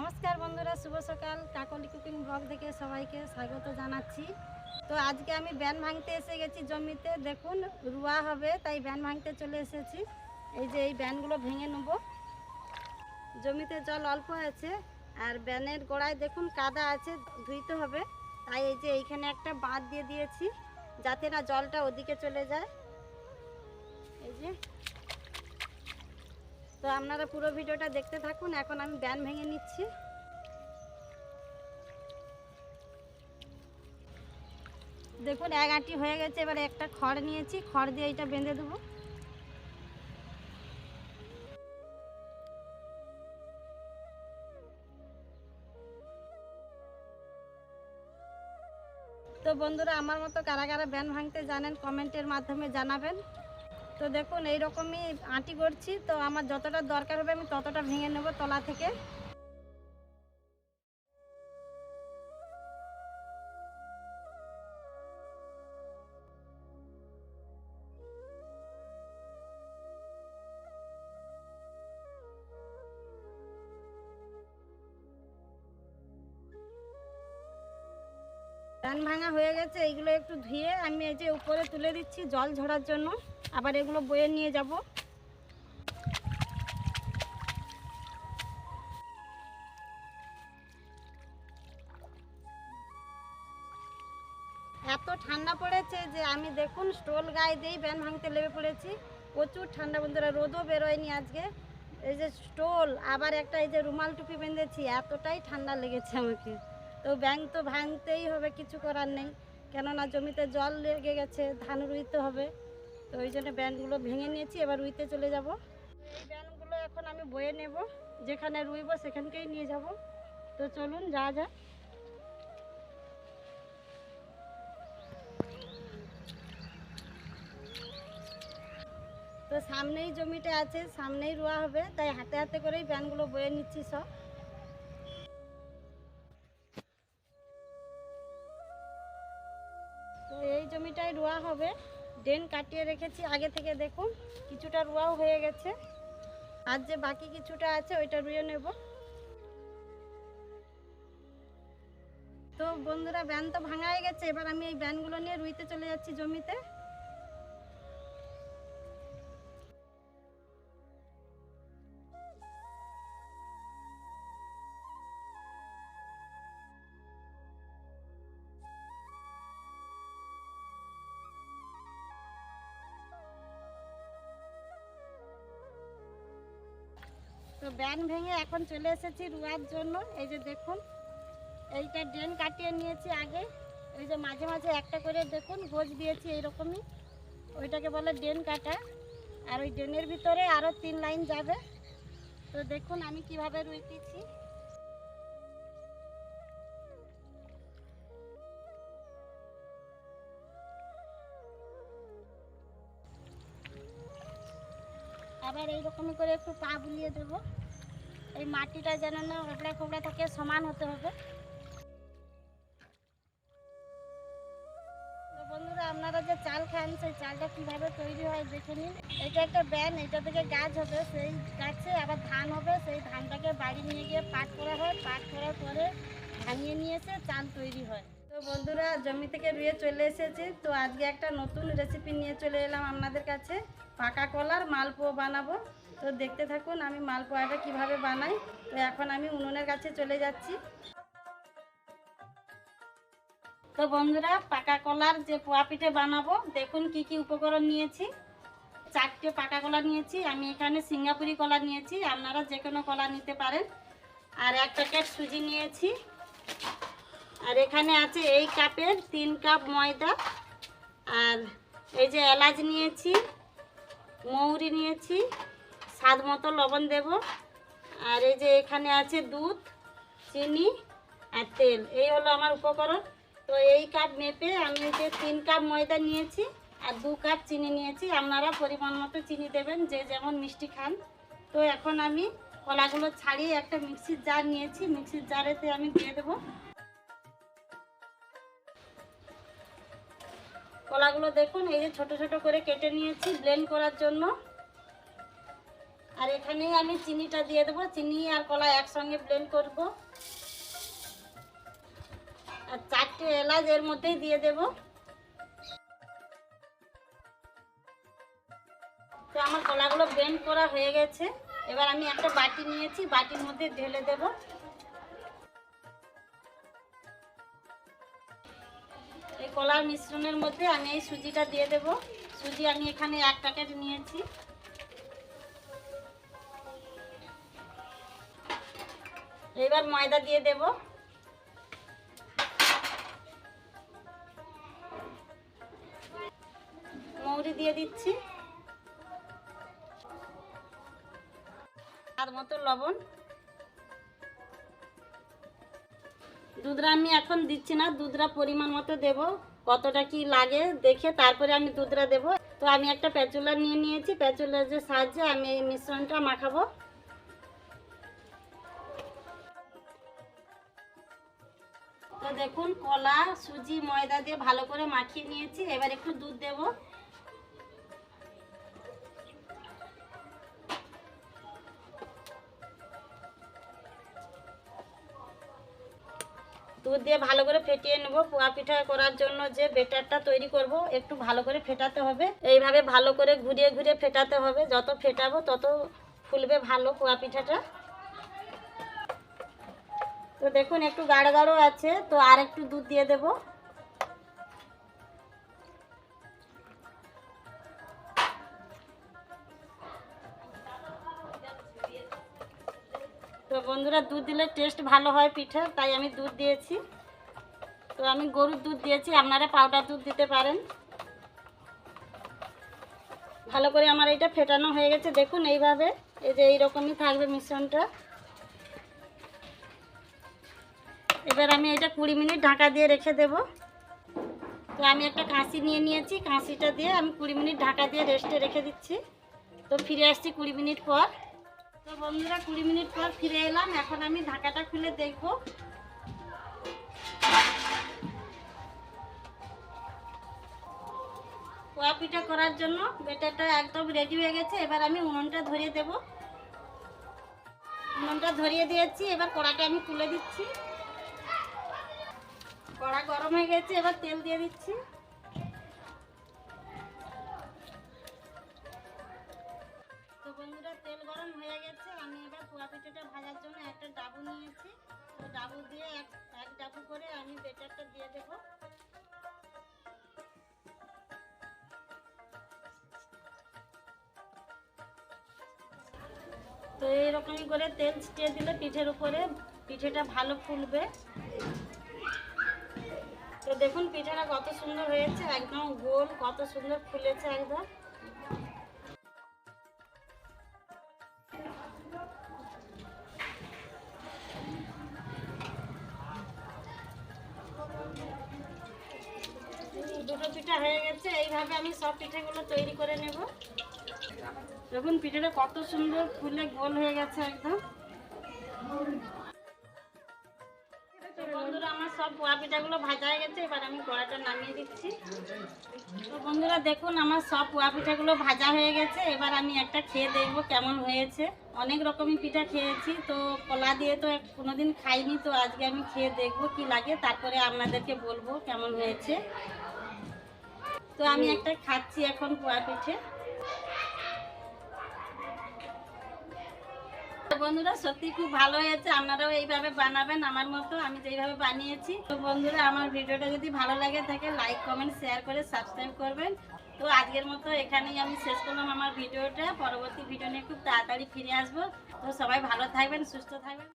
নমস্কার বন্ধুরা, শুভ সকাল। কাকলি কুকিং ব্লগ থেকে সবাইকে স্বাগত জানাচ্ছি। তো আজকে আমি ব্যান ভাঙতে এসে গেছি জমিতে। দেখুন, রুয়া হবে, তাই ব্যান ভাঙতে চলে এসেছি। এই যে এই ব্যানগুলো ভেঙে নেব। জমিতে জল অল্প আছে, আর ব্যানের গোড়ায় দেখুন কাদা আছে, ধুইতে হবে। তাই এই যে এইখানে একটা বাঁধ দিয়ে দিয়েছি, যাতে না জলটা ওদিকে চলে যায়। এই যে তো আপনারা পুরো ভিডিওটা দেখতে থাকুন, এখন আমি ব্যান ভেঙে নিচ্ছি। দেখুন, এক আঁটি হয়ে গেছে, এবারে একটা খড় নিয়েছি, খড় দিয়ে এটা বেঁধে দেবো। তো বন্ধুরা, আমার মতো কারা কারা ব্যান ভাঙতে জানেন, কমেন্টের মাধ্যমে জানাবেন। তো দেখুন, এইরকমই আঁটি করছি তো আমার যতটা দরকার হবে আমি ততটা ভেঙে নেব তলা থেকে। ধান ভাঙা হয়ে গেছে, এইগুলো একটু ধুয়ে আমি এই যে উপরে তুলে দিচ্ছি জল ঝরার জন্য। আবার এগুলো বয়ে নিয়ে যাব। এত ঠান্ডা পড়েছে যে আমি দেখুন, স্টোল গায়ে দিয়েই ব্যান ভাঙতে লেগে পড়েছি। প্রচুর ঠান্ডা বন্ধুরা, রোদও বেরোয়নি আজকে। এই যে স্টোল, আবার একটা এই যে রুমাল টুপি বেঁধেছি, এতটাই ঠান্ডা লেগেছে আমাকে। তো ব্যাংক তো ভাঙতেই হবে, কিছু করার নেই। কেননা জমিতে জল লেগে গেছে, ধান রুইতে হবে। তো ওই জন্য ব্যানগুলো ভেঙে নিয়েছি, এবার রুইতে চলে যাব। এই ব্যানগুলো এখন আমি বয়ে নেব, যেখানে রুইব সেখানকেই নিয়ে যাব। তো চলুন যা যা তো সামনেই জমিটা আছে, সামনেই রোয়া হবে, তাই হাতে হাতে করেই ব্যানগুলো বয়ে নিচ্ছি সব। রোয়া হবে। ড্রেন কাটিয়ে রেখেছি, আগে থেকে দেখুন, কিছুটা রোয়াও হয়ে গেছে। আর যে বাকি কিছুটা আছে, ওইটা রুয়ে নেব। তো বন্ধুরা, ব্যান তো ভাঙাই গেছে, এবার আমি এই ব্যানগুলো নিয়ে রুইতে চলে যাচ্ছি জমিতে। ব্যান ভেঙে এখন চলে এসেছি রুয়ার জন্য। এই যে দেখুন, এইটা ড্রেন কাটিয়ে নিয়েছি আগে। এই যে মাঝে মাঝে একটা করে দেখুন গোজ দিয়েছি এইরকমই। ওইটাকে বলে ড্রেন কাটা। আর ওই ড্রেনের ভিতরে আরও তিন লাইন যাবে। তো দেখুন আমি কীভাবে রুইতেছি। আবার এইরকমই করে একটু পা বুলিয়ে দেবো। এই মাটিটা যেন না হোবড়া খোবড়া থাকে, সমান হতে হবে। তো বন্ধুরা, আপনারা যে চাল খান, সেই চালটা কীভাবে তৈরি হয় দেখে নিন। এটা একটা ব্যান, এটা থেকে গাছ হবে, সেই গাছে আবার ধান হবে, সেই ধানটাকে বাড়ি নিয়ে গিয়ে পাট করা হয়। পাট করার পরে ভাঙিয়ে নিয়ে এসে চাল তৈরি হয়। তো বন্ধুরা, জমি থেকে রুয়ে চলে এসেছি। তো আজকে একটা নতুন রেসিপি নিয়ে চলে এলাম আপনাদের কাছে। পাকা কলার মালপোয়া বানাবো। তো দেখতে থাকুন আমি মালপোয়াটা কীভাবে বানাই। তো এখন আমি উনুনের কাছে চলে যাচ্ছি। তো বন্ধুরা, পাকা কলার যে পোয়া পিঠে বানাবো, দেখুন কি কি উপকরণ নিয়েছি। চারটে পাকা কলা নিয়েছি, আমি এখানে সিঙ্গাপুরি কলা নিয়েছি, আপনারা যে কোনো কলা নিতে পারেন। আর এক প্যাকেট সুজি নিয়েছি। আর এখানে আছে এই কাপের তিন কাপ ময়দা। আর এই যে এলাচ নিয়েছি, মৌরি নিয়েছি স্বাদ মতো লবণ দেব। আর এই যে এখানে আছে দুধ, চিনি আর তেল। এই হলো আমার উপকরণ। তো এই কাপ মেপে আমি যে তিন কাপ ময়দা নিয়েছি আর দু কাপ চিনি নিয়েছি। আপনারা পরিমাণ মতো চিনি দেবেন, যে যেমন মিষ্টি খান। তো এখন আমি কলাগুলো ছাড়িয়ে একটা মিক্সির জার নিয়েছি। মিক্সির জারেতে আমি দিয়ে দেবো। কলাগুলো দেখুন, এই যে ছোট ছোট করে কেটে নিয়েছি ব্লেন্ড করার জন্য। আর এখানে আমি চিনিটা দিয়ে দেবো। চিনি আর কলা একসঙ্গে ব্লেন্ড করব। আর চারটে এলাচ এর মধ্যেই দিয়ে দেব। তো আমার কলাগুলো ব্লেন্ড করা হয়ে গেছে। এবার আমি একটা বাটি নিয়েছি, বাটির মধ্যে ঢেলে দেব। এই কলার মিশ্রণের মধ্যে আমি এই সুজিটা দিয়ে দেব। সুজি আমি এখানে এক প্যাকেট নিয়েছি। এবার ময়দা দিয়ে দেব। মৌরি দিয়ে দিচ্ছি। আর মতো লবণ। দুধরা আমি এখন দিচ্ছি না দুধরা পরিমাণ মতো দেব। কতটা কি লাগে দেখে তারপরে আমি দুধরা দেব। তো আমি একটা প্যাচুলা নিয়ে নিয়েছি, প্যাচুলার যে সাহায্যে আমি এই মিশ্রণটা মাখাবো। দেখুন, কলা, সুজি, ময়দা দিয়ে ভালো করে মাখিয়ে নিয়েছি। এবার একটু দুধ দেব। দুধ দিয়ে ভালো করে ফেটিয়ে নেব। পোয়া পিঠা করার জন্য যে বেটারটা তৈরি করব, একটু ভালো করে ফেটাতে হবে। এইভাবে ভালো করে ঘুরিয়ে ঘুরিয়ে ফেটাতে হবে। যত ফেটাবো তত ফুলবে ভালো পোয়া পিঠাটা। তো দেখুন, একটু গাঢ় গাঢ় আছে, তো আর একটু দুধ দিয়ে দেব। তো বন্ধুরা, দুধ দিলে টেস্ট ভালো হয় পিঠা, তাই আমি দুধ দিয়েছি। তো আমি গরুর দুধ দিয়েছি, আপনারা পাউডার দুধ দিতে পারেন। ভালো করে আমার এটা ফেটানো হয়ে গেছে। দেখুন, এইভাবে, এই যে এইরকমই থাকবে মিশ্রণটা। এবার আমি এটা কুড়ি মিনিট ঢাকা দিয়ে রেখে দেব। তো আমি একটা কাঁচি নিয়ে নিয়েছি কাঁচিটা দিয়ে আমি কুড়ি মিনিট ঢাকা দিয়ে রেস্টে রেখে দিচ্ছি। তো ফিরে আসছি কুড়ি মিনিট পর। তো বন্ধুরা, কুড়ি মিনিট পর ফিরে এলাম। এখন আমি ঢাকাটা খুলে দেখব। পোয়া পিঠা করার জন্য বেটারটা একদম রেডি হয়ে গেছে। এবার আমি উনুনটা ধরিয়ে দেব। উনুনটা ধরিয়ে দিয়েছি। এবার কড়াটা আমি তুলে দিচ্ছি। কড়া গরম হয়ে গেছে, এবার তেল দিয়ে দিচ্ছি। তো বন্ধুরা, তেল গরম হয়ে গেছে, আমি এবার পোয়া পিঠাটা ভাজার জন্য একটা ডাবু নিয়েছি। তো ডাবু দিয়ে এক এক ডাবু করে আমি বেটারটা দিয়ে দেবো। তো এইরকমই করে তেল ছিটিয়ে দিলে পিঠের উপরে পিঠেটা ভালো ফুলবে। দেখুন, পিঠাটা কত সুন্দর হয়েছে, একদম গোল, কত সুন্দর ফুলেছে একদম। দুটো পিঠা হয়ে গেছে, এইভাবে আমি সব পিঠেগুলো তৈরি করে নেব। দেখুন, পিঠাটা কত সুন্দর, ফুলে গোল হয়ে গেছে একদম। বন্ধুরা, আমার সব পোয়া পিঠাগুলো ভাজা হয়ে গেছে, এবার আমি কড়াটা নামিয়ে দিচ্ছি। তো বন্ধুরা, দেখুন, আমার সব পোয়া পিঠাগুলো ভাজা হয়ে গেছে, এবার আমি একটা খেয়ে দেখব কেমন হয়েছে। অনেক রকমই পিঠা খেয়েছি, তো কলা দিয়ে তো কোনোদিন খাইনি, তো আজকে আমি খেয়ে দেখব কি লাগে, তারপরে আপনাদেরকে বলব কেমন হয়েছে। তো আমি একটা খাচ্ছি এখন পোয়া পিঠে। বন্ধুরা, সত্যি খুব ভালো হয়েছে। আপনারাও এইভাবে বানাবেন আমার মতো, আমি যেইভাবে বানিয়েছি। তো বন্ধুরা, আমার ভিডিওটা যদি ভালো লাগে থাকে লাইক কমেন্ট শেয়ার করে সাবস্ক্রাইব করবেন। তো আজকের মতো এখানেই আমি শেষ করলাম আমার ভিডিওটা। পরবর্তী ভিডিও নিয়ে খুব তাড়াতাড়ি ফিরে আসব। তো সবাই ভালো থাকবেন, সুস্থ থাকবেন।